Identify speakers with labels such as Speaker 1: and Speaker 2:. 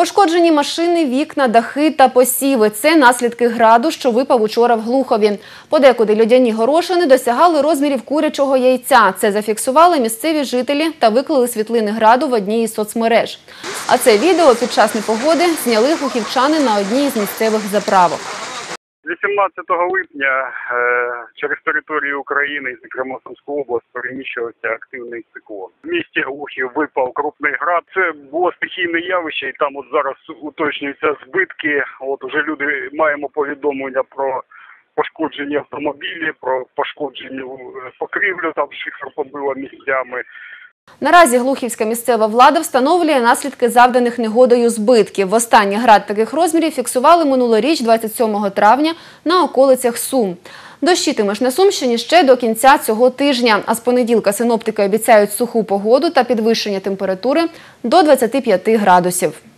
Speaker 1: Пошкоджені машини, вікна, дахи та посіви – це наслідки граду, що випав учора в Глухові. Подекуди льодяні горошини досягали розмірів курячого яйця. Це зафіксували місцеві жителі та виклали світлини граду в одній із соцмереж. А це відео під час непогоди зняли глухівчани на одній із місцевих заправок.
Speaker 2: 18 липня е, через територію України, зокрема Сумську область, переміщувався активний циклон. В місті Глухів випав крупний град. Це було стихійне явище, і там от зараз уточнюються збитки. От уже люди маємо повідомлення про пошкоджені автомобілі, про пошкоджені е, покрівлю, там шифер побило місцями.
Speaker 1: Наразі глухівська місцева влада встановлює наслідки завданих негодою збитків. Востаннє град таких розмірів фіксували минулоріч 27 травня на околицях Сум. Дощитимеш на Сумщині ще до кінця цього тижня, а з понеділка синоптики обіцяють суху погоду та підвищення температури до 25 градусів.